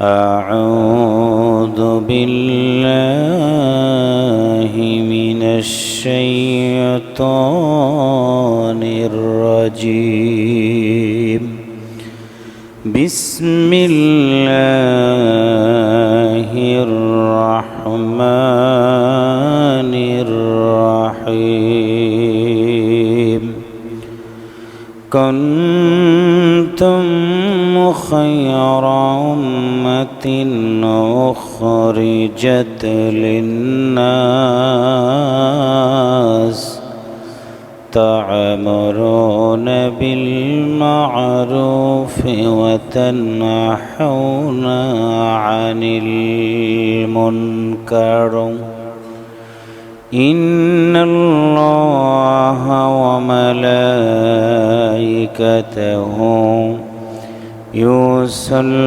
أعوذ بالله من الشيطان الرجيم. بسم الله الرحمن الرحيم. كنتم خير أمة أخرجت للناس تعمرون بالمعروف وتنحون عن المنكر. إن الله وملائكته يصلون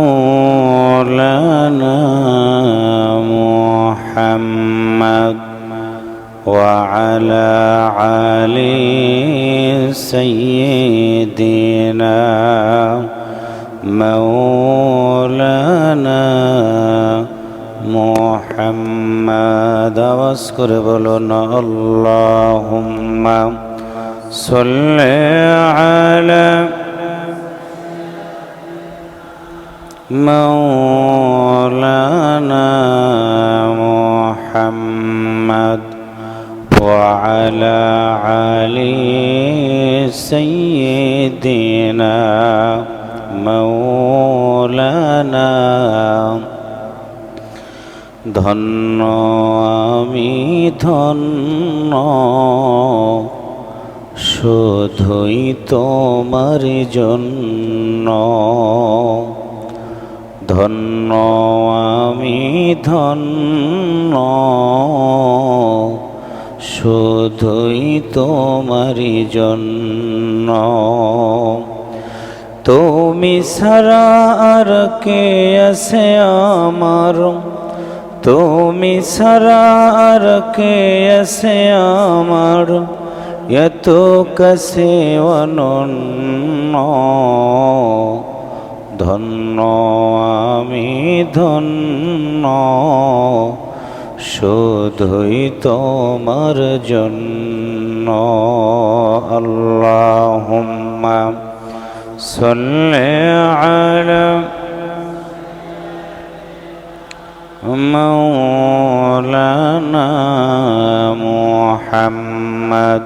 مولانا محمد واذكر بلنا اللهم صل على مولانا محمد وعلى علي سيدنا মৌলানা। ধন্য আমি ধন্য শোধই তোমার জন্য। ধন্য আমি ধন্য শোধই তোমার জন্য। তুমি সারা আর কে আছে আমার? তুমি সারা আর কে আছে আমার? এত কাছে অনন্য। ধন্য আমি ধন্য। শুধুই তোমার জন্য। আল্লাহুম্মা সাল্লি আলা مولانا محمد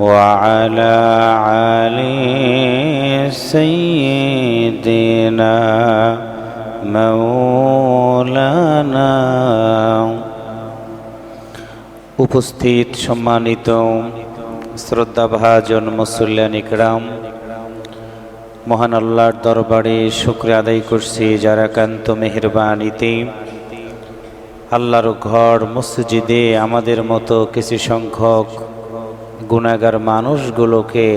وعلى علي سيدنا مولانا উপস্থিত সম্মানিত শ্রদ্ধাভাজন মুসল্লান ইকরাম মহান আল্লাহর দরবারে শুক্রিয়া আদায় করছি, যারা কান্ত মেহরবানিতে আল্লাহর ঘর, মসজিদে আমাদের মতো কিছু সংখ্যক গুণাগার মানুষগুলোকে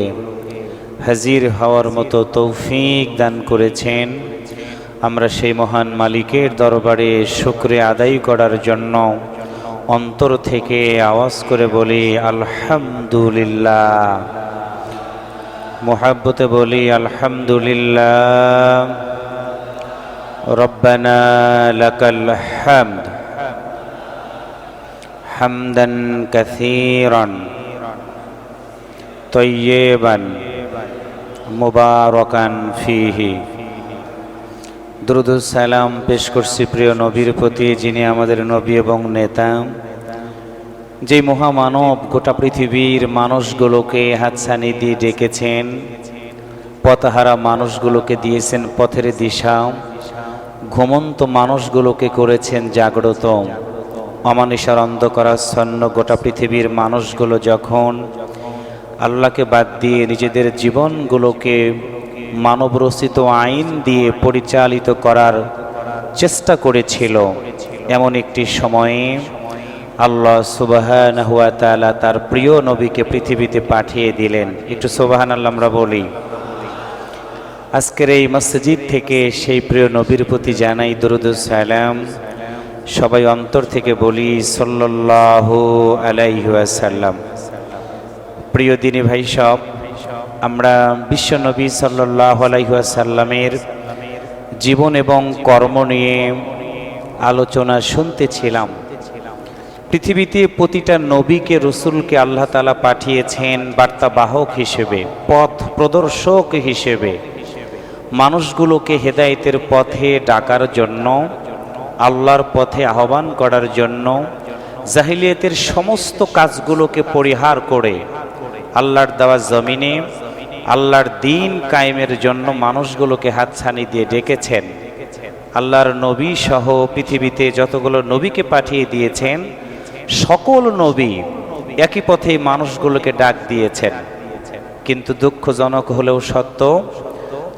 হাজির হওয়ার মতো তৌফিক দান করেছেন। আমরা সেই মহান মালিকের দরবারে শুক্রিয়া আদায় করার জন্য অন্তর থেকে আওয়াজ করে বলি, আলহামদুলিল্লাহ। মোহাব্বতে বলি আলহামদুলিল্লাহ রব্বানা লাকাল হামদ حمدا كثيرا طيبا মুবারকান ফিহি দ্রুদ সালাম পেশ করছি প্রিয় নবীর প্রতি যিনি আমাদের নবী এবং নেতা যে মহামানব গোটা পৃথিবীর মানুষগুলোকে হাতছানি দিয়ে ডেকেছেন, পথহারা মানুষগুলোকে দিয়েছেন পথের দিশা, ঘুমন্ত মানুষগুলোকে করেছেন জাগ্রত। অমানিসার অন্ধকারাচ্ছন্ন গোটা পৃথিবীর মানুষগুলো যখন আল্লাহকে বাদ দিয়ে নিজেদের জীবনগুলোকে মানবরচিত আইন দিয়ে পরিচালিত করার চেষ্টা করেছিল, এমন একটি সময়ে আল্লাহ সুবাহান হুয়া তাআলা তার প্রিয় নবীকে পৃথিবীতে পাঠিয়ে দিলেন। একটু সুবাহান আল্লাহ আমরা বলি, আজকের এই মসজিদ থেকে সেই প্রিয় নবীর প্রতি জানাই সালাম। সবাই অন্তর থেকে বলি, সাল্লাল্লাহু আলাইহি ওয়াসাল্লাম। প্রিয় দিনী ভাই সব, আমরা বিশ্ব নবী সাল্লাল্লাহু আলাইহি ওয়াসাল্লামের জীবন এবং কর্ম নিয়ে আলোচনা শুনতেছিলাম পৃথিবীতে প্রতিটা নবীকে, রসুলকে আল্লাহ তালা পাঠিয়েছেন বার্তাবাহক হিসেবে, পথ প্রদর্শক হিসেবে। মানুষগুলোকে হেদায়েতের পথে ডাকার জন্য, আল্লাহর পথে আহ্বান করার জন্য, জাহিলিয়াতের সমস্ত কাজগুলোকে পরিহার করে আল্লাহর দেওয়া জমিনে, আল্লাহর দিন কায়েমের জন্য মানুষগুলোকে হাতছানি দিয়ে ডেকেছেন। আল্লাহর নবী সহ পৃথিবীতে যতগুলো নবীকে পাঠিয়ে দিয়েছেন সকল নবী একই পথে মানুষগুলোকে ডাক দিয়েছেন। কিন্তু দুঃখজনক হলেও সত্য,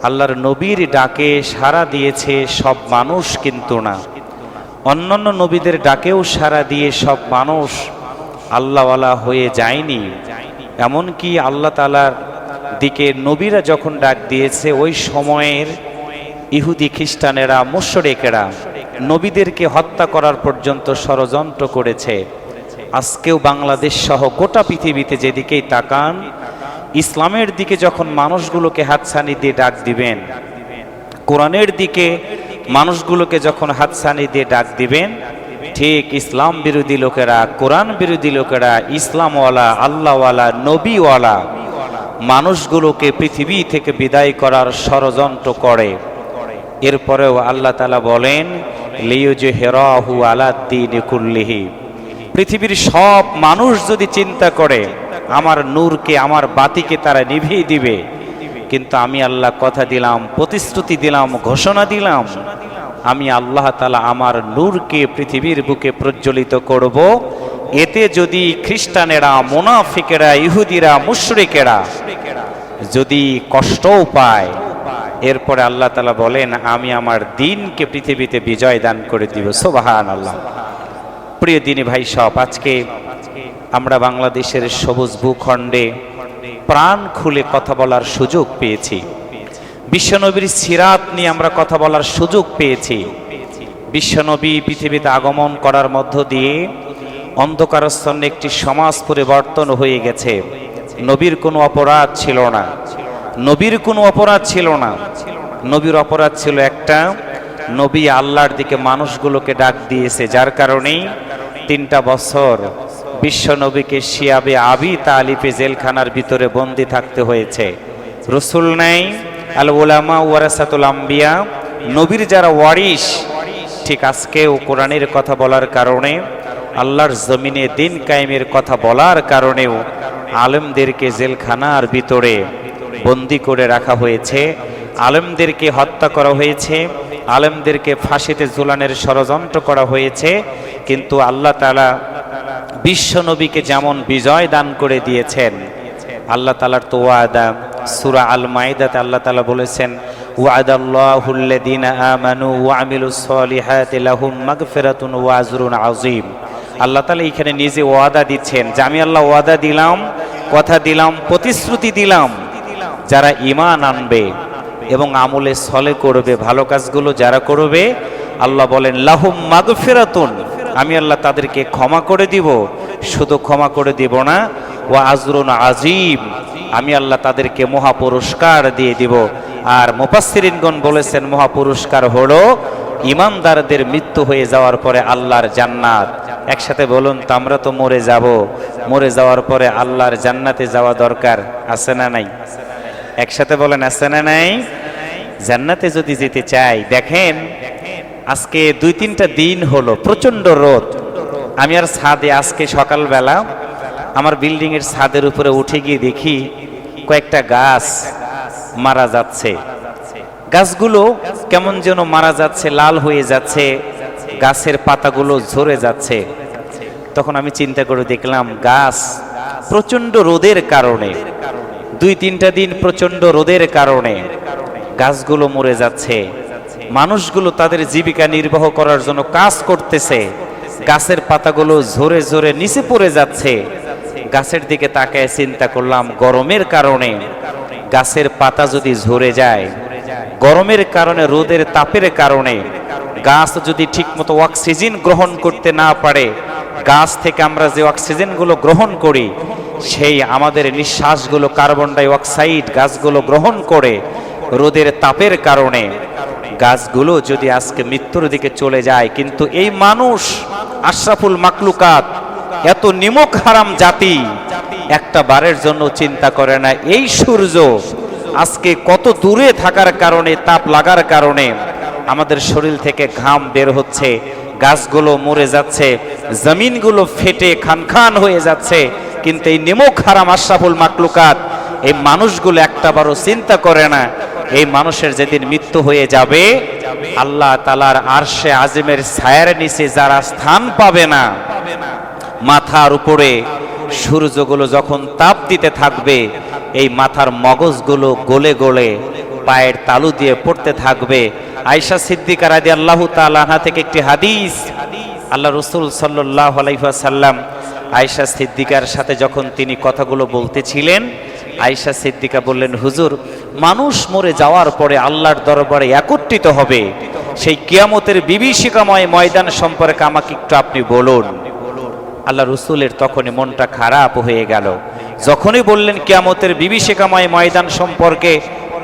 আল্লাহর নবীর ডাকে সাড়া দিয়েছে সব মানুষ কিন্তু না। অন্যান্য নবীদের ডাকেও সাড়া দিয়ে সব মানুষ আল্লাহওয়ালা হয়ে যায়নি। এমনকি আল্লাহ তালার দিকে নবীরা যখন ডাক দিয়েছে, ওই সময়ের ইহুদি খ্রিস্টানেরা, মুশরেকেরা নবীদেরকে হত্যা করার পর্যন্ত ষড়যন্ত্র করেছে। আজকেও বাংলাদেশ সহ গোটা পৃথিবীতে যেদিকেই তাকান, ইসলামের দিকে যখন মানুষগুলোকে হাতছানি দিয়ে ডাক দিবেন, কোরআনের দিকে মানুষগুলোকে যখন হাতছানি দিয়ে ডাক দিবেন, ঠিক ইসলাম বিরোধী লোকেরা, কোরআন বিরোধী লোকেরা, ইসলামওয়ালা, আল্লাহওয়ালা, নবীওয়ালা মানুষগুলোকে পৃথিবী থেকে বিদায় করার ষড়যন্ত্র করে। এরপরেও আল্লাহ তালা বলেন লিউজে হেরাহু আলাদ্দিন কুল্লিহি। পৃথিবীর সব মানুষ যদি চিন্তা করে, আমার নূরকে, আমার বাতিকে তারা নিভিয়ে দিবে। কিন্তু আমি আল্লাহ কথা দিলাম, প্রতিশ্রুতি দিলাম, ঘোষণা দিলাম, আমি আল্লাহ তালা আমার নূরকে পৃথিবীর বুকে প্রজ্বলিত করব। এতে যদি খ্রিস্টানেরা, মোনাফিকেরা, ইহুদিরা, মুশরিকেরা যদি কষ্টও পায়, এরপরে আল্লাহ তালা বলেন, আমি আমার দিনকে পৃথিবীতে বিজয় দান করে দিব। সোবাহান আল্লাহ প্রিয় দিনী ভাই সব, আজকে আমরা বাংলাদেশের সবুজ ভূখণ্ডে প্রাণ খুলে কথা বলার সুযোগ পেয়েছি। বিশ্বনবীর সিরাত নিয়ে আমরা কথা বলার সুযোগ পেয়েছি। বিশ্বনবী পৃথিবীতে আগমন করার মধ্য দিয়ে অন্ধকারস্থন্য একটি সমাজ পরিবর্তন হয়ে গেছে। নবীর কোনো অপরাধ ছিল না। নবীর কোনো অপরাধ ছিল না। নবীর অপরাধ ছিল একটা নবী আল্লাহর দিকে মানুষগুলোকে ডাক দিয়েছে, যার কারণেই তিনটা বছর বিশ্ব নবীকে শিয়াবে আবি তালিফে জেলখানার ভিতরে বন্দি থাকতে হয়েছে। রসুল নাই, আল ওলামা ওয়ারাসাতুল আম্বিয়া, নবীর যারা ওয়ারিস ঠিক আজকেও কোরআনের কথা বলার কারণে, আল্লাহর জমিনে দিন কায়েমের কথা বলার কারণেও আলেমদেরকে জেলখানার ভিতরে বন্দি করে রাখা হয়েছে। আলেমদেরকে হত্যা করা হয়েছে। আলেমদেরকে ফাঁসিতে ঝুলানের ষড়যন্ত্র করা হয়েছে, কিন্তু আল্লাহ তালা বিশ্ব নবীকে যেমন বিজয় দান করে দিয়েছেন, আল্লাহ তালার তো ওয়াদা। সুরা আল মাইদাতে আল্লাহ তালা বলেছেন ওয়াদাল্লাহুল্লাযীনা আমানু ওয়া আমিলুস সলিহাতি লাহুম মাগফিরাতুন ওয়া আজরুন আযীম। আল্লাহ তালা এখানে নিজে ওয়াদা দিচ্ছেন যে, আমি আল্লাহ ওয়াদা দিলাম, কথা দিলাম, প্রতিশ্রুতি দিলাম, যারা ইমান আনবে এবং আমলে সলে করবে, ভালো কাজগুলো যারা করবে, আল্লাহ বলেন, লাহুম মাগফিরাতুন। আমি আল্লাহ তাদেরকে ক্ষমা করে দিব, শুধু ক্ষমা করে দিব না ও আজরুন আজিম। আমি আল্লাহ তাদেরকে মহা পুরস্কার দিয়ে দিব। আর মুপাসসিরিনগণ বলেছেন মহা পুরস্কার হলো ইমানদারদের মৃত্যু হয়ে যাওয়ার পরে আল্লাহর জান্নাত। একসাথে বলুন, তো আমরা তো মরে যাব। মরে যাওয়ার পরে আল্লাহর জান্নাতে যাওয়া দরকার আছে না নাই? একসাথে বলেন, আছে না নাই? জান্নাতে যদি যেতে চাই, দেখেন, আজকে দুই তিনটা দিন হলো প্রচণ্ড রোদ। আমি আর ছাদে আজকে সকালবেলা আমার বিল্ডিং এর ছাদের উপরে উঠে গিয়ে দেখি কয়েকটা গাছ মারা যাচ্ছে। গাছগুলো কেমন যেন মারা যাচ্ছে, লাল হয়ে যাচ্ছে, গাছের পাতাগুলো ঝরে যাচ্ছে। তখন আমি চিন্তা করে দেখলাম, গাছ প্রচণ্ড রোদের কারণে দুই তিনটা দিন প্রচণ্ড রোদের কারণে গাছগুলো মরে যাচ্ছে। মানুষগুলো তাদের জীবিকা নির্বাহ করার জন্য কাজ করতেছে। গাছের পাতাগুলো ঝরে ঝরে নিচে পড়ে যাচ্ছে। গাছের দিকে তাকায় চিন্তা করলাম, গরমের কারণে গাছের পাতা যদি ঝরে যায়, গরমের কারণে রোদের তাপের কারণে গাছ যদি ঠিকমতো অক্সিজেন গ্রহণ করতে না পারে, গাছ থেকে আমরা যে অক্সিজেনগুলো গ্রহণ করি সেই আমাদের নিঃশ্বাসগুলো কার্বন ডাই অক্সাইড গাছগুলো গ্রহণ করে রোদের তাপের কারণে গাছগুলো যদি আজকে মৃত্যুর দিকে চলে যায়, কিন্তু এই মানুষ আশরাফুল মাকলুকাত এত নিমক হারাম জাতি, একটা বারের জন্য চিন্তা করে না, এই সূর্য আজকে কত দূরে থাকার কারণে, তাপ লাগার কারণে আমাদের শরীর থেকে ঘাম বের হচ্ছে, গাছগুলো মরে যাচ্ছে, জমিনগুলো ফেটে খান খান হয়ে যাচ্ছে কিন্তু এই নিমক হারাম আশরাফুল মাকলুকাত, এই মানুষগুলো একটা বারও চিন্তা করে না, এই মানুষের যেদিন মৃত্যু হয়ে যাবে, আল্লাহ তালার আরশে আজিমের ছায়ার নিচে যারা স্থান পাবে না, মাথার উপরে সূর্যগুলো যখন তাপ দিতে থাকবে, এই মাথার মগজগুলো গলে গলে পায়ের তালু দিয়ে পড়তে থাকবে। আয়সা সিদ্দিকা রাদি আল্লাহ তালাহা থেকে একটি হাদিস, আল্লাহ রসুল সাল্লাহ আলাইসাল্লাম আয়সা সিদ্দিকার সাথে যখন তিনি কথাগুলো বলতেছিলেন আয়সা সিদ্দিকা বললেন, হুজুর, মানুষ মরে যাওয়ার পরে আল্লাহর দরবারে একত্রিত হবে। সেই কিয়ামতের বিভীষিকাময় ময়দান সম্পর্কে আমাকে একটু আপনি বলুন। আল্লাহ রসুলের তখনই মনটা খারাপ হয়ে গেল। যখনই বললেন, কিয়ামতের বিভীষিকাময় ময়দান সম্পর্কে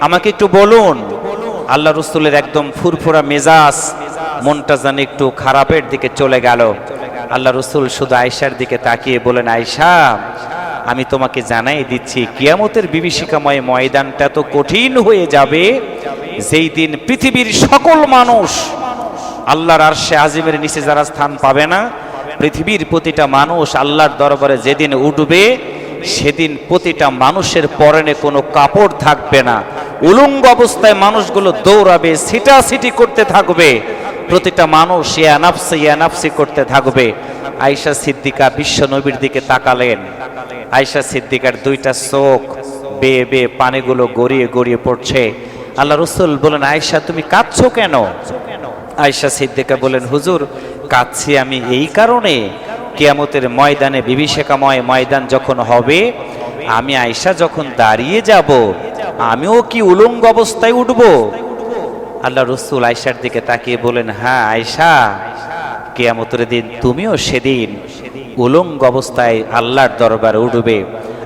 আমাকে একটু বলুন। আল্লাহ রসুলের একদম ফুরফুরা মেজাজ মনটা যেন একটু খারাপের দিকে চলে গেল। আল্লাহ রসুল শুধু আয়সার দিকে তাকিয়ে বলেন আয়সা আমি তোমাকে জানাই দিচ্ছি, কিয়ামতের বিভীষিকাময় ময়দানটা তো কঠিন হয়ে যাবে। যেই দিন পৃথিবীর সকল মানুষ আল্লাহর আরশে আজিমের নিচে যারা স্থান পাবে না, পৃথিবীর প্রতিটা মানুষ আল্লাহর দরবারে যেদিন উঠবে, সেদিন প্রতিটা মানুষের পরনে কোনো কাপড় থাকবে না। উলঙ্গ অবস্থায় মানুষগুলো দৌড়াবে সিটাসিটি করতে থাকবে। প্রতিটা মানুষ ইয়ানাফসি ইয়ানাফসি করতে থাকবে। আয়সা সিদ্দিকা বিশ্ব নবীর দিকে তাকালেন। আয়সা সিদ্দিকার দুইটা চোখ বেয়ে বেয়ে পানিগুলো গড়িয়ে গড়িয়ে পড়ছে। আল্লাহ রসুল বলেন আয়সা তুমি কাঁদছো কেন? আয়সা সিদ্দিকা বলেন, হুজুর, কাঁদছি আমি এই কারণে। কিয়ামতের ময়দানে বিভীষিকাময় ময়দান যখন হবে, আমি আয়সা যখন দাঁড়িয়ে যাব, আমিও কি উলঙ্গ অবস্থায় উঠব? আল্লাহ রসুল আয়সার দিকে তাকিয়ে বলেন হ্যাঁ আয়সা কেয়ামতের দিন তুমিও সেদিন উলঙ্গ অবস্থায় আল্লাহর দরবারে উঠবে।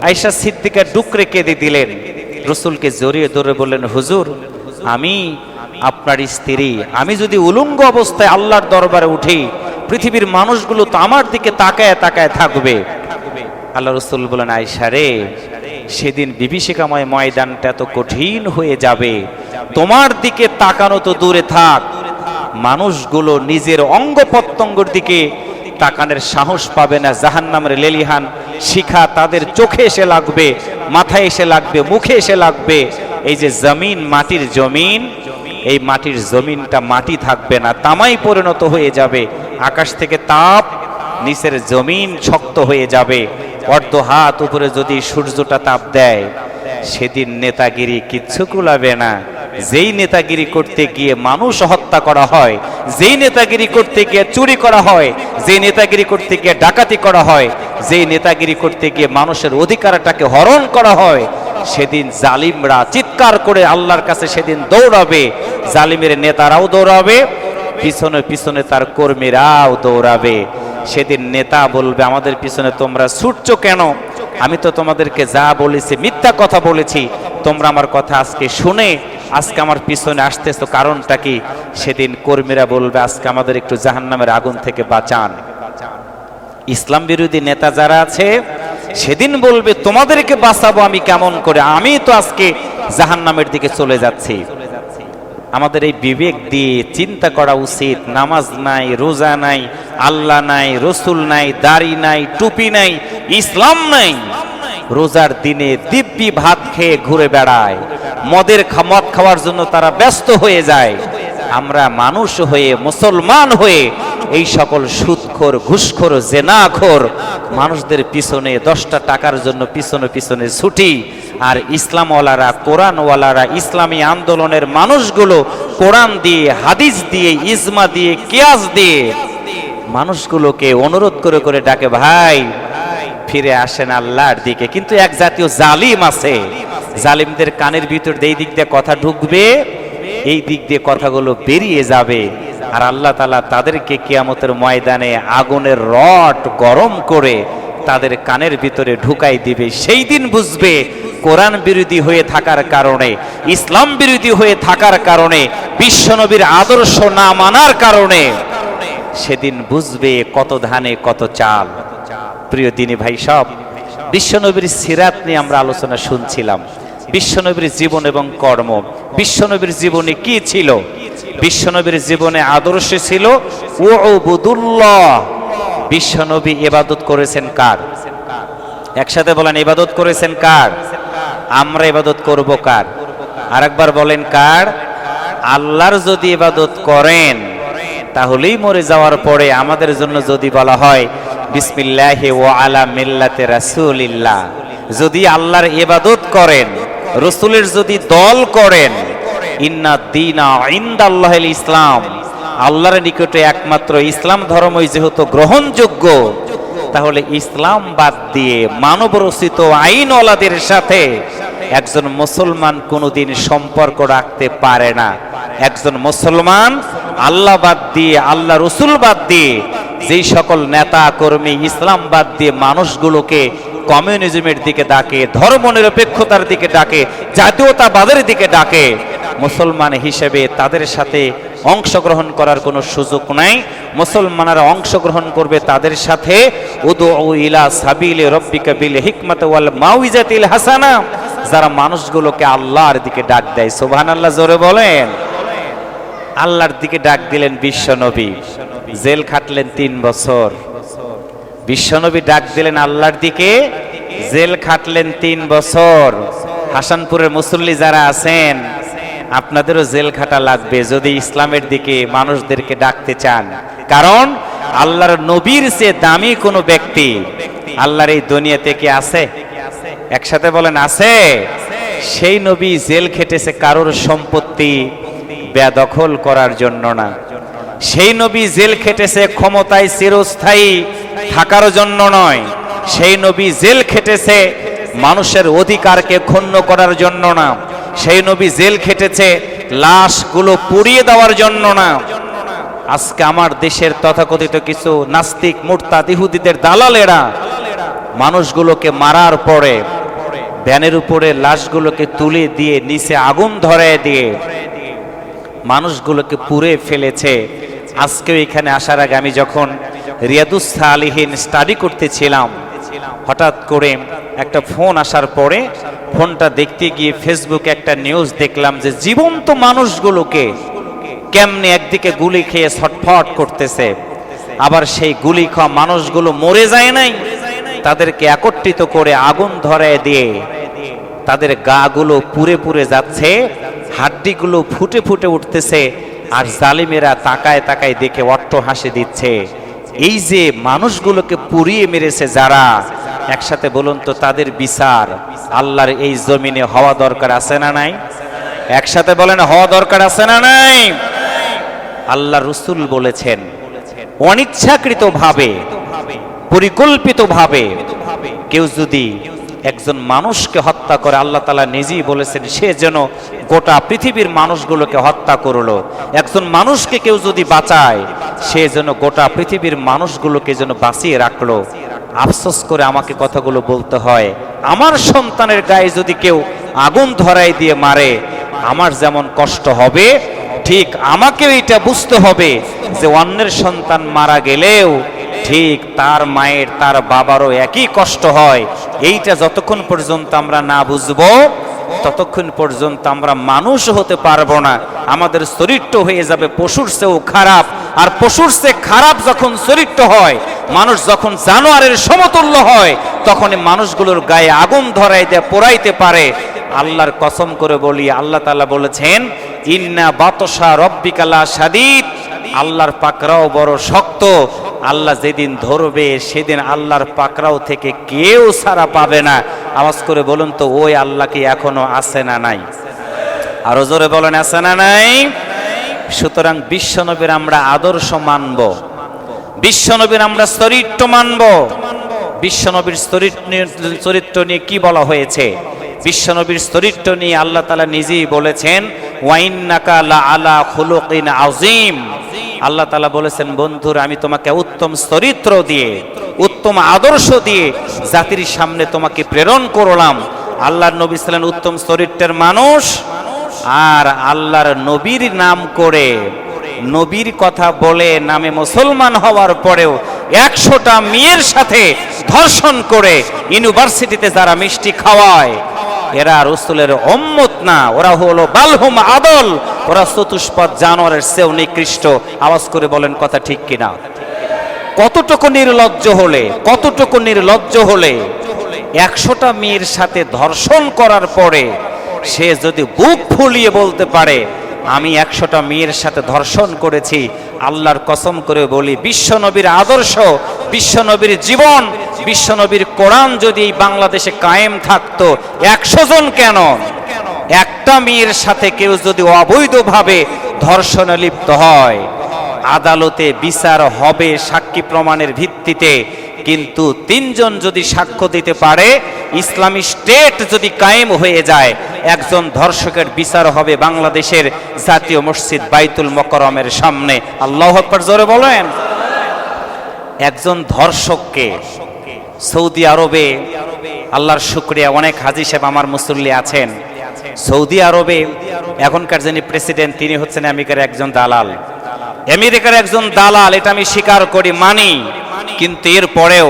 আয়সা সিদ্দিকা ডুকরে কেঁদে দিলেন। রসুলকে জড়িয়ে ধরে বললেন, হুজুর, আমি আপনার স্ত্রী। আমি যদি উলঙ্গ অবস্থায় আল্লাহর দরবারে উঠি, পৃথিবীর মানুষগুলো তো আমার দিকে তাকায় তাকায় থাকবে। আল্লাহ রসুল বলেন আয়সা রে, সেদিন বিভীষিকাময় ময়দানটা এত কঠিন হয়ে যাবে। তোমার দিকে তাকানো তো দূরে থাক। মানুষগুলো নিজের অঙ্গ প্রত্যঙ্গর দিকে তাকানের সাহস পাবে না। জাহান্নামের লেলিহান শিখা তাদের চোখে এসে লাগবে, মাথায় এসে লাগবে, মুখে এসে লাগবে। এই যে জমিন, মাটির জমিন, এই মাটির জমিনটা মাটি থাকবে না, তামাই পরিণত হয়ে যাবে। আকাশ থেকে তাপ নিচের জমিন শক্ত হয়ে যাবে। অর্ধ হাত উপরে যদি সূর্যটা তাপ দেয়, সেদিন নেতাগিরি কিচ্ছু কুলাবে না। যেই নেতাগিরি করতে গিয়ে মানুষ হত্যা করা হয়, যেই নেতাগিরি করতে গিয়ে চুরি করা হয়, যেই নেতাগিরি করতে গিয়ে ডাকাতি করা হয়, যেই নেতাগিরি করতে গিয়ে মানুষের অধিকারটাকে হরণ করা হয়, সেদিন জালিমরা চিৎকার করে আল্লাহর কাছে সেদিন দৌড়াবে। জালিমের নেতারাও দৌড়াবে, পিছনে পিছনে তার কর্মীরাও দৌড়াবে। সেদিন নেতা বলবে, আমাদের পিছনে তোমরা ছুটছো কেন? আমি তো তোমাদেরকে যা বলেছি, মিথ্যা কথা বলেছি। তোমরা আমার কথা আজকে শুনে আজকে আমার পিছনে আসতেছো কারণটা কি? সেদিন কর্মীরা বলবে, আজকে আমাদের একটু জাহান্নামের আগুন থেকে বাঁচান। ইসলাম বিরোধী নেতা যারা আছে, সেদিন বলবে, তোমাদেরকে বাঁচাবো আমি কেমন করে? আমি তো আজকে জাহান্নামের দিকে চলে যাচ্ছি। আমাদের এই বিবেক দিয়ে চিন্তা করা উচিত, নামাজ নাই, রোজা নাই, আল্লাহ নাই, রসুল নাই, দাড়ি নাই, টুপি নাই, ইসলাম নাই। রোজার দিনে দিব্যি ভাত খেয়ে ঘুরে বেড়ায়। মদের মদ খাওয়ার জন্য তারা ব্যস্ত হয়ে যায়। আমরা মানুষ হয়ে, মুসলমান হয়ে এই সকল সুদখোর, ঘুষখোর, জেনাখোর মানুষদের পিছনে দশটা টাকার জন্য পিছনে পিছনে ছুটি। আর ইসলামওয়ালারা, কোরআনওয়ালারা, ইসলামী আন্দোলনের মানুষগুলো কোরআন দিয়ে, হাদিস দিয়ে, ইজমা দিয়ে, কিয়াস দিয়ে মানুষগুলোকে অনুরোধ করে করে ডাকে, ভাই, ফিরে আসেন আল্লাহর দিকে। কিন্তু এক জাতীয় জালিম আছে। জালিমদের কানের ভিতর এই দিক দিয়ে কথা ঢুকবে, এই দিক দিয়ে কথাগুলো বেরিয়ে যাবে। আর আল্লাহ তালা তাদেরকে কিয়ামতের ময়দানে আগুনের রড গরম করে তাদের কানের ভিতরে ঢুকাই দিবে। সেই দিন বুঝবে, কোরআন বিরোধী হয়ে থাকার কারণে, ইসলাম বিরোধী হয়ে থাকার কারণে বিশ্বনবীর আদর্শ না মানার কারণে সেদিন বুঝবে কত ধানে, কত চাল। প্রিয় দিনী ভাই সব বিশ্বনবীর সিরাত নিয়ে আমরা আলোচনা শুনছিলাম। বিশ্বনবীর জীবন এবং কর্ম। বিশ্বনবীর জীবনে কি ছিল? বিশ্বনবীর জীবনে আদর্শ ছিল ও বিশ্বনবী এবাদত করেছেন কার? একসাথে বলেন, ইবাদত করেছেন কার? আমরা ইবাদত করব কার? আরেকবার বলেন, কার? আল্লাহর যদি ইবাদত করেন, তাহলেই মরে যাওয়ার পরে আমাদের জন্য যদি বলা হয়, বিসমিল্লাহ ও আলা মিল্লাতে রাসূলিল্লাহ। যদি আল্লাহর ইবাদত করেন রসুলের যদি দল করেন, ইন্না দিনা ইন্দাল্লাহিল ইসলাম, আল্লাহর নিকটে একমাত্র ইসলাম ধর্মই যেহেতু গ্রহণযোগ্য, তাহলে ইসলাম বাদ দিয়ে মানব রচিত আইনওয়ালাদের সাথে একজন মুসলমান কোনোদিন সম্পর্ক রাখতে পারে না। একজন মুসলমান আল্লাহ বাদ দিয়ে, আল্লাহ রসুল বাদ দিয়ে, যেই সকল নেতা কর্মী ইসলাম বাদ দিয়ে মানুষগুলোকে কমিউনিজমের দিকে ডাকে, ধর্মনিরপেক্ষতার দিকে ডাকে, জাতীয়তাবাদের দিকে ডাকে। মুসলমান হিসেবে তাদের সাথে অংশগ্রহণ করার কোনো সুযোগ নাই। মুসলমানরা অংশগ্রহণ করবে তাদের সাথে। উদু ইলা সাবিলে রব্বিকা বিল হিকমত ওয়াল মাউইজাতিল হাসানা। যারা মানুষগুলোকে আল্লাহর দিকে ডাক দেয়, সুবহানাল্লাহ জোরে বলেন। আল্লাহর দিকে ডাক দিলেন বিশ্বনবী জেল খাটলেন তিন বছর। বিশ্বনবী ডাক দিলেন আল্লাহর দিকে, জেল খাটলেন তিন বছর। হাসানপুরের মুসল্লি যারা আছেন, আপনাদেরও জেল খাটা লাগবে যদি ইসলামের দিকে মানুষদেরকে ডাকতে চান। কারণ আল্লাহর নবীর চেয়ে দামি কোনো ব্যক্তি আল্লাহর এই দুনিয়াতে কি আছে? একসাথে বলেন, আছে। সেই নবী জেল খেটেছে কারোর সম্পত্তি বেদখল করার জন্য না। সেই নবী জেল খেটেছে ক্ষমতায় চিরস্থায়ী থাকার জন্য নয়। সেই নবী জেল খেটেছে মানুষের অধিকারকে ক্ষুণ্ণ করার জন্য না। সেই নবী জেল খেটেছে লাশগুলো পুড়িয়ে দেওয়ার জন্য না। আজকে আমার দেশের তথাকথিত কিছু নাস্তিক, মুরতাদ, ইহুদিদের দালালেরা মানুষগুলোকে মারার পরে ভ্যানের উপরে লাশগুলোকে তুলে দিয়ে, নিচে আগুন ধরায় দিয়ে মানুষগুলোকে পুড়ে ফেলেছে। আজকেও এখানে আসার আগে আমি যখন রিয়াদুস সালিহীন স্টাডি করতেছিলাম। হঠাৎ করে একটা ফোন আসার পরে ফোনটা দেখতে গিয়ে ফেসবুকে একটা নিউজ দেখলাম যে জীবন্ত মানুষগুলোকে কেমনে একদিকে গুলি খেয়ে ছটফট করতেছে। আবার সেই গুলি খাওয়া মানুষগুলো মরে যায় নাই। তাদেরকে একত্রিত করে আগুন ধরায় দিয়ে তাদের গাগুলো পুড়ে পুড়ে যাচ্ছে, হাড্ডিগুলো ফুটে ফুটে উঠতেছে, আর জালিমেরা তাকায় তাকায় দেখে অট্ট হাসি দিচ্ছে। এই যে মানুষগুলোকে পুড়িয়ে মেরেছে যারা, একসাথে বলুন তো তাদের বিচার, আল্লাহর এই জমিনে হওয়া দরকার আছে না নাই? একসাথে বলেন, হওয়া দরকার আছে না নাই? আল্লাহ রসুল বলেছেন, অনিচ্ছাকৃতভাবে, পরিকল্পিতভাবে, কেউ যদি একজন মানুষকে হত্যা করে আল্লাহ তালা নিজেই বলেছেন, সে যেন গোটা পৃথিবীর মানুষগুলোকে হত্যা করল। একজন মানুষকে কেউ যদি বাঁচায়, সে যেন গোটা পৃথিবীর মানুষগুলোকে যেন বাঁচিয়ে রাখল। আফসোস করে আমাকে কথাগুলো বলতে হয়, আমার সন্তানের গায়ে যদি কেউ আগুন ধরাই দিয়ে মারে, আমার যেমন কষ্ট হবে, ঠিক আমাকেও এটা বুঝতে হবে যে অন্যের সন্তান মারা গেলেও ঠিক তার মায়ের, তার বাবারও একই কষ্ট হয়। এইটা যতক্ষণ পর্যন্ত আমরা না বুঝব, ততক্ষণ পর্যন্ত আমরা মানুষ হতে পারব না। আমাদের চরিত্র হয়ে যাবে পশুর চেয়েও খারাপ। আর পশুর চেয়ে খারাপ যখন চরিত্র হয়, মানুষ যখন জানোয়ারের সমতুল্য হয় তখন মানুষগুলোর গায়ে আগুন ধরাই দেয় পোড়াইতে পারে। আল্লাহর কসম করে বলি, আল্লাহ তাআলা বলেছেন, ইন্না বাতসা রব্বিকালা সাদিদ আল্লাহর পাকরাও বড় শক্ত। আল্লাহ যেদিন ধরবে, সেদিন আল্লাহর পাকড়াও থেকে কেউ সারা পাবে না। আওয়াজ করে বলুন তো, ওই আল্লাহ কি এখনও আছে না নাই? আরও জোরে বলেন, আছে না নাই? সুতরাং বিশ্বনবীর আমরা আদর্শ মানব। বিশ্বনবীর আমরা চরিত্র মানব। বিশ্বনবীর চরিত্র নিয়ে- কি বলা হয়েছে? বিশ্বনবীর চরিত্র নিয়ে আল্লাহ তালা নিজেই বলেছেন ওয়াইন্নাকা আলা খুলুকিন আজিম আল্লাহ তালা বলেছেন, বন্ধুরা, আমি তোমাকে উত্তম চরিত্র দিয়ে, উত্তম আদর্শ দিয়ে জাতির সামনে তোমাকে প্রেরণ করলাম। আল্লাহর নবী ছিলেন উত্তম চরিত্রের মানুষ আর আল্লাহর নবীর নাম করে নবীর কথা বলে নামে মুসলমান হওয়ার পরেও একশোটা মেয়ের সাথে ধর্ষণ করে ইউনিভার্সিটিতে যারা মিষ্টি খাওয়ায়, এরা রসুলের অম্মত না, ওরা হলো বালহুম আদল। ওরা চতুষ্পদ জানোয়ারের চেয়েও নিকৃষ্ট। আওয়াজ করে বলেন, কথা ঠিক কিনা? কতটুকু নির্লজ্জ হলে, কতটুকু নির্লজ্জ হলে, একশোটা মেয়ের সাথে ধর্ষণ করার পরে সে যদি বুক ফুলিয়ে বলতে পারে, আমি একশোটা মেয়ের সাথে ধর্ষণ করেছি, আল্লাহর কসম করে বলি বিশ্বনবীর আদর্শ বিশ্বনবীর জীবন বিশ্বনবীর কোরআন যদি এই বাংলাদেশে কায়েম থাকতো, একশো জন কেন? একটা মেয়ের সাথে কেউ যদি অবৈধভাবে ধর্ষণে লিপ্ত হয়, আদালতে বিচার হবে সাক্ষী প্রমাণের ভিত্তিতে। কিন্তু তিনজন যদি সাক্ষ্য দিতে পারে, ইসলামী স্টেট যদি কায়েম হয়ে যায়, একজন ধর্ষকের বিচার হবে বাংলাদেশের জাতীয় মসজিদ বাইতুল মকরমের সামনে। আল্লাহ আকবার জোরে বলেন। একজন ধর্ষককে সৌদি আরবে, আল্লাহর শুক্রিয়া, অনেক হাজি সাহেব আমার মুসল্লি আছেন। সৌদি আরবে এখনকার যিনি প্রেসিডেন্ট, তিনি হচ্ছেন আমেরিকার একজন দালাল। আমেরিকার একজন দালাল, এটা আমি স্বীকার করি, মানি। কিন্তু এর পরেও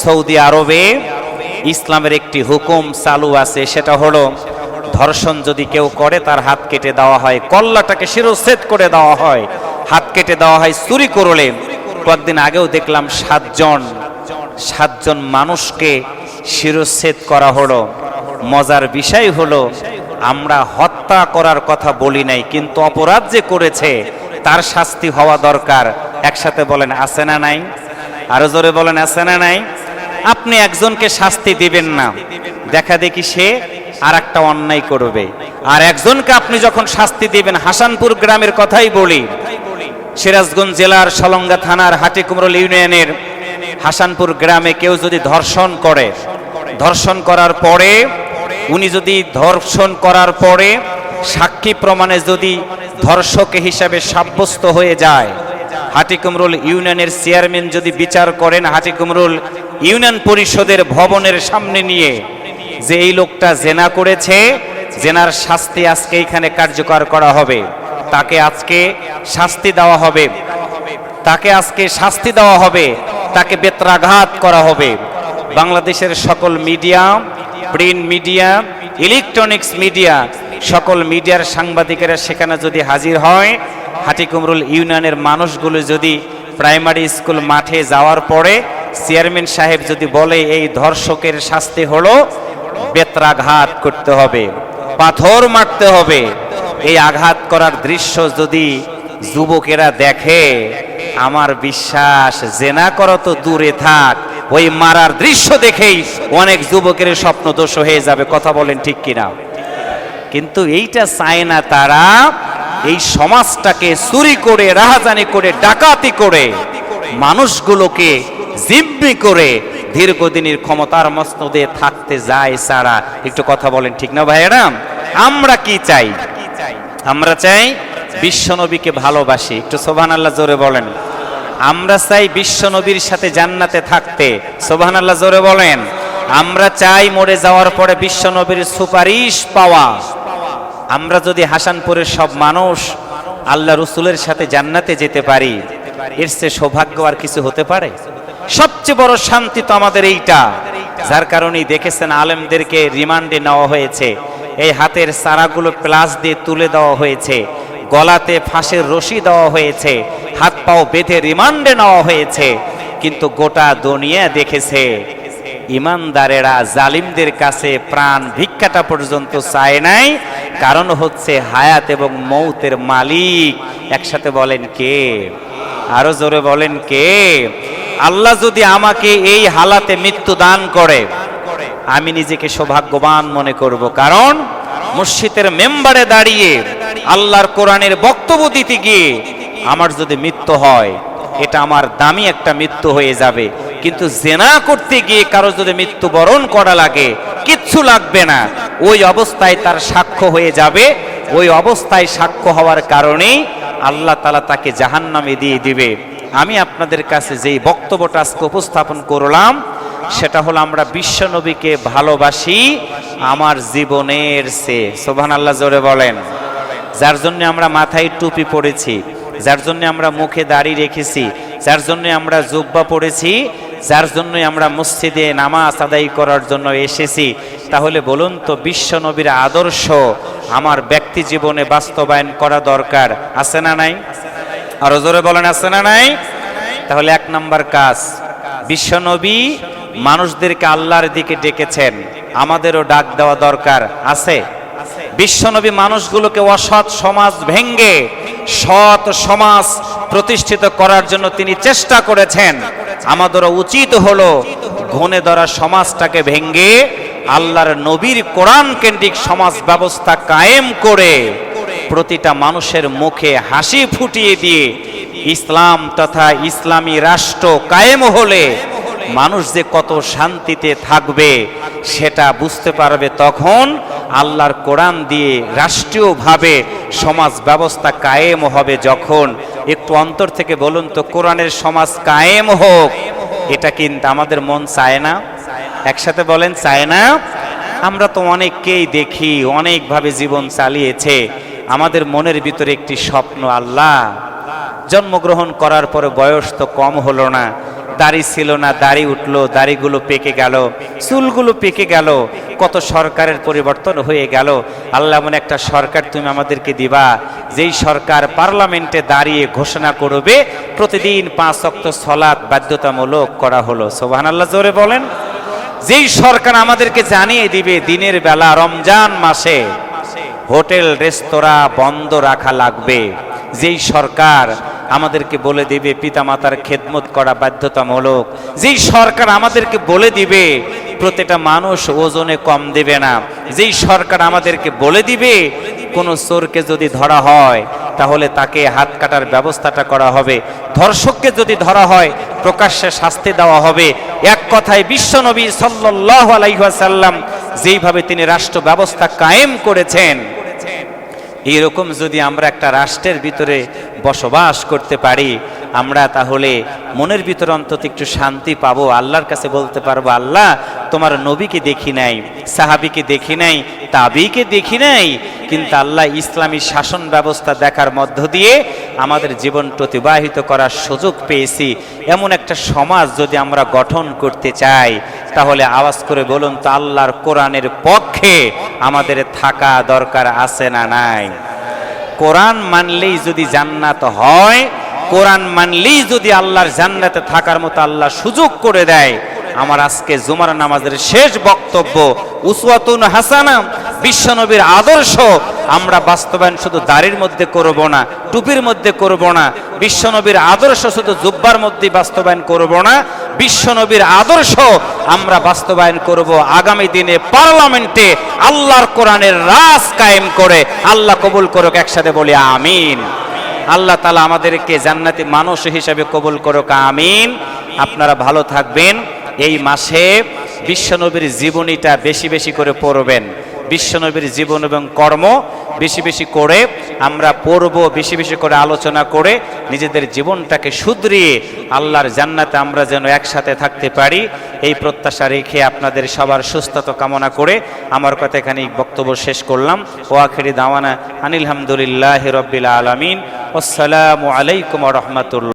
সৌদি আরবে ইসলামের একটি হুকুম চালু আছে, সেটা হলো ধর্ষণ যদি কেউ করে, তার হাত কেটে দেওয়া হয়, কল্লাটাকে শিরোচ্ছেদ করে দেওয়া হয়, হাত কেটে দেওয়া হয় চুরি করলে। কয়েকদিন আগেও দেখলাম সাতজন সাতজন মানুষকে শিরোচ্ছেদ করা হলো। মজার বিষয় হলো আমরা হত্যা করার কথা বলি নাই, কিন্তু অপরাধ যে করেছে, তার শাস্তি হওয়া দরকার। একসাথে বলেন, আছে না নাই? আরও জোরে বলেন, আছে না নাই? আপনি একজনকে শাস্তি দিবেন না। দেখা দেখি সে আর একটা অন্যায় করবে। আর একজনকে আপনি যখন শাস্তি দিবেন, হাসানপুর গ্রামের কথাই বলি। সিরাজগঞ্জ জেলার সলঙ্গা থানার হাটিকুমরল ইউনিয়নের হাসানপুর গ্রামে কেউ যদি ধর্ষণ করে, ধর্ষণ করার পরে উনি যদি ধর্ষণ করার পরে সাক্ষী প্রমাণে যদি ধর্ষক হিসাবে সাব্যস্ত হয়ে যায় হাটিকুমরুল ইউনিয়নের চেয়ারম্যান যদি বিচার করেন হাটিকুমরুল ইউনিয়ন পরিষদের ভবনের সামনে নিয়ে যে এই লোকটা জেনা করেছে, জেনার শাস্তি আজকে এখানে কার্যকর করা হবে। তাকে আজকে শাস্তি দেওয়া হবে। তাকে আজকে শাস্তি দেওয়া হবে। তাকে বেত্রাঘাত করা হবে। বাংলাদেশের সকল media print media electronics media সকল মিডিয়ার সাংবাদিকেরা সেখানে যদি হাজির হয় হাটিকুমরুল ইউনিয়নের মানুষগুলো যদি প্রাইমারি স্কুল মাঠে যাওয়ার পরে চেয়ারম্যান সাহেব যদি বলে, এই ধর্ষকের শাস্তি হলো, বেত্রাঘাত করতে হবে, পাথর মারতে হবে। এই আঘাত করার দৃশ্য যদি যুবকেরা দেখে, আমার বিশ্বাস, জেনা করো তো, দূরে থাক। ওই মারার দৃশ্য দেখেই অনেক যুবকের স্বপ্ন দোষ হয়ে যাবে, কথা বলেন ঠিক কিনা? কিন্তু এইটা চায় না তারা, এই সমাজটাকে চুরি করে, রাহাজানি করে, ডাকাতি করে, মানুষগুলোকে জিম্মি করে দীর্ঘদিনের ক্ষমতার মস্তদে থাকতে যায় সারা। একটু কথা বলেন ঠিক না ভাইয়েরা? আমরা কি চাই? আমরা চাই বিশ্বনবীকে ভালোবাসি। একটু সোভান আল্লাহ জোরে বলেন। আমরা চাই বিশ্বনবীর সাথে জান্নাতে থাকতে। সোভান আল্লাহ জোরে বলেন। আমরা চাই মরে যাওয়ার পরে বিশ্বনবীর সুপারিশ পাওয়া। আমরা যদি হাসানপুরের সব মানুষ আল্লাহ রসুলের সাথে জান্নাতে যেতে পারি, এর চেয়ে সৌভাগ্য আর কিছু হতে পারে? সবচেয়ে বড় শান্তি তো আমাদের এইটা। যার কারণেই দেখেছেন আলেমদেরকে রিমান্ডে নেওয়া হয়েছে। এই হাতের সারাগুলো প্লাস দিয়ে তুলে দেওয়া হয়েছে। গলাতে ফাঁসের রশি দেওয়া হয়েছে, হাত পাও বেঁধে রিমান্ডে নেওয়া হয়েছে, কিন্তু গোটা দুনিয়া দেখেছে, ইমানদারেরা জালিমদের কাছে প্রাণ ভিক্ষাটা পর্যন্ত চায় নাই, কারণ হচ্ছে হায়াত এবং মৌতের মালিক। একসাথে বলেন কে? আরও জোরে বলেন কে? আল্লাহ যদি আমাকে এই হালাতে মৃত্যু দান করে, আমি নিজেকে সৌভাগ্যবান মনে করব, কারণ মসজিদের মেম্বারে দাঁড়িয়ে আল্লাহর কোরআনের বক্তব্য দিতে গিয়ে আমার যদি মৃত্যু হয়, এটা আমার দামি একটা মৃত্যু হয়ে যাবে। কিন্তু জেনা করতে গিয়ে কারও যদি মৃত্যুবরণ করা লাগে, কিচ্ছু লাগবে না। ওই অবস্থায় তার সাক্ষ্য হয়ে যাবে। ওই অবস্থায় সাক্ষ্য হওয়ার কারণেই আল্লাহ তালা তাকে জাহান্নামে দিয়ে দিবে। আমি আপনাদের কাছে যেই বক্তব্যটা আজকে উপস্থাপন করলাম, সেটা হলো আমরা বিশ্ব নবীকে ভালোবাসি, আমার জীবনের সে সোভান আল্লাহ জোরে বলেন। যার জন্য আমরা মাথায় টুপি পরেছি, যার জন্য আমরা মুখে দাড়ি রেখেছি, যার জন্য আমরা জুব্বা পড়েছি যার জন্য আমরা মসজিদে নামাজ আদায় করার জন্য এসেছি। তাহলে বলুন তো, বিশ্ব নবীর আদর্শ আমার ব্যক্তি জীবনে বাস্তবায়ন করা দরকার, আছে না নাই? আরও জোরে বলেন, আছে না নাই? তাহলে এক নাম্বার কাজ বিশ্বনবী মানুষদেরকে আল্লাহর দিকে ডেকেছেন, আমাদেরও ডাক দেওয়া দরকার, আছে? বিশ্বনবী মানুষগুলোকে অসৎ সমাজ ভেঙ্গে সৎ সমাজ প্রতিষ্ঠিত করার জন্য তিনি চেষ্টা করেছেন। আমাদেরও উচিত হলো ঘনে ধরা সমাজটাকে ভেঙ্গে আল্লাহর নবীর কোরআন কেন্দ্রিক সমাজ ব্যবস্থা কায়েম করে প্রতিটা মানুষের মুখে হাসি ফুটিয়ে দিয়ে ইসলাম তথা ইসলামী রাষ্ট্র কায়েম হলে মানুষ যে কত শান্তিতে থাকবে, সেটা বুঝতে পারবে তখন আল্লাহর কোরআন দিয়ে রাষ্ট্রীয়ভাবে সমাজ ব্যবস্থা কায়েম হবে যখন। একটু অন্তর থেকে বলুন তো, কোরআনের সমাজ কায়েম হোক, এটা কিন্তু আমাদের মন চায় না। একসাথে বলেন, চায় না? আমরা তো অনেককেই দেখি, অনেকভাবে জীবন চালিয়েছে। আমাদের মনের ভিতরে একটি স্বপ্ন আল্লাহ। জন্মগ্রহণ করার পরে বয়স তো কম হলো না। দাড়ি ছিল না, দাড়ি উঠল, দাড়িগুলো পেকে গেল, চুলগুলো পেকে গেল, কত সরকারের পরিবর্তন হয়ে গেল। আল্লাহ এমন একটা সরকার তুমি আমাদেরকে দিবা, যেই সরকার পার্লামেন্টে দাঁড়িয়ে ঘোষণা করবে, প্রতিদিন পাঁচ অক্ত সলাৎ বাধ্যতামূলক করা হলো। সোবাহান আল্লাহ জোরে বলেন। যেই সরকার আমাদেরকে জানিয়ে দিবে, দিনের বেলা রমজান মাসে হোটেল, রেস্তোরাঁ বন্ধ রাখা লাগবে। যেই সরকার আমাদেরকে বলে দিবে, পিতামাতার খেদমত করা বাধ্যতামূলক। যেই সরকার আমাদেরকে বলে দিবে প্রতিটা মানুষ ওজনে কম দেবে না। যেই সরকার আমাদেরকে বলে দিবে, কোনো চোরকে যদি ধরা হয়, তাহলে তাকে হাত কাটার ব্যবস্থাটা করা হবে। ধর্ষককে যদি ধরা হয়, প্রকাশ্যে শাস্তি দেওয়া হবে। এক কথায় বিশ্বনবী সাল্লাহ আলাইসাল্লাম যেইভাবে তিনি রাষ্ট্র ব্যবস্থা কায়েম করেছেন এইরকম যদি আমরা একটা রাষ্ট্রের ভিতরে বসবাস করতে পারি, আমরা তাহলে মনের ভিতর অন্তত একটু শান্তি পাবো, আল্লাহর কাছে বলতে পারব, আল্লাহ তোমার নবীকে দেখি নাই, সাহাবিকে দেখি নাই, তাবিকে দেখি নাই, কিন্তু আল্লাহ ইসলামী শাসন ব্যবস্থা দেখার মধ্য দিয়ে আমাদের জীবন প্রতিবাহিত করার সুযোগ পেয়েছি। এমন একটা সমাজ যদি আমরা গঠন করতে চাই, তাহলে আওয়াজ করে বলুন তো আল্লাহর কোরআনের পক্ষে আমাদের থাকা দরকার আছে না নাই? কোরআন মানলেই যদি জান্নাত হয়, কোরআন মানলেই যদি আল্লাহর জান্নাতে থাকার মতো আল্লাহ সুযোগ করে দেয় আমার আজকে জুমার নামাজের শেষ বক্তব্য উসওয়াতুন হাসানা, বিশ্বনবীর আদর্শ। আমরা বাস্তবায়ন শুধু দাড়ির মধ্যে করব না, টুপির মধ্যে করব না, বিশ্বনবীর আদর্শ শুধু জুব্বার মধ্যে বাস্তবায়ন করব না, বিশ্বনবীর আদর্শ আমরা বাস্তবায়ন করব আগামী দিনে পার্লামেন্টে, আল্লাহর কোরআনের রাজ কায়েম করে, আল্লাহ কবুল করুক, একসাথে বলি আমিন। আল্লাহ তালা আমাদেরকে জান্নাতি মানুষ হিসাবে কবুল করুক, আমিন। আপনারা ভালো থাকবেন। এই মাসে বিশ্বনবীর জীবনীটা বেশি বেশি করে পড়বেন। বিশ্বনবীর জীবন এবং কর্ম বেশি বেশি করে আমরা পড়ব, বেশি বেশি করে আলোচনা করে নিজেদের জীবনটাকে শুধরিয়ে আল্লাহর জান্নাতে আমরা যেন একসাথে থাকতে পারি। এই প্রত্যাশা রেখে আপনাদের সবার সুস্থতা কামনা করে আমার কথা এখানে বক্তব্য শেষ করলাম। ওয়াখেরি দাওয়ানা আনিল হামদুলিল্লাহ রব্বিল আলমিন। আসসালামু আলাইকুম রহমতুল্লাহ।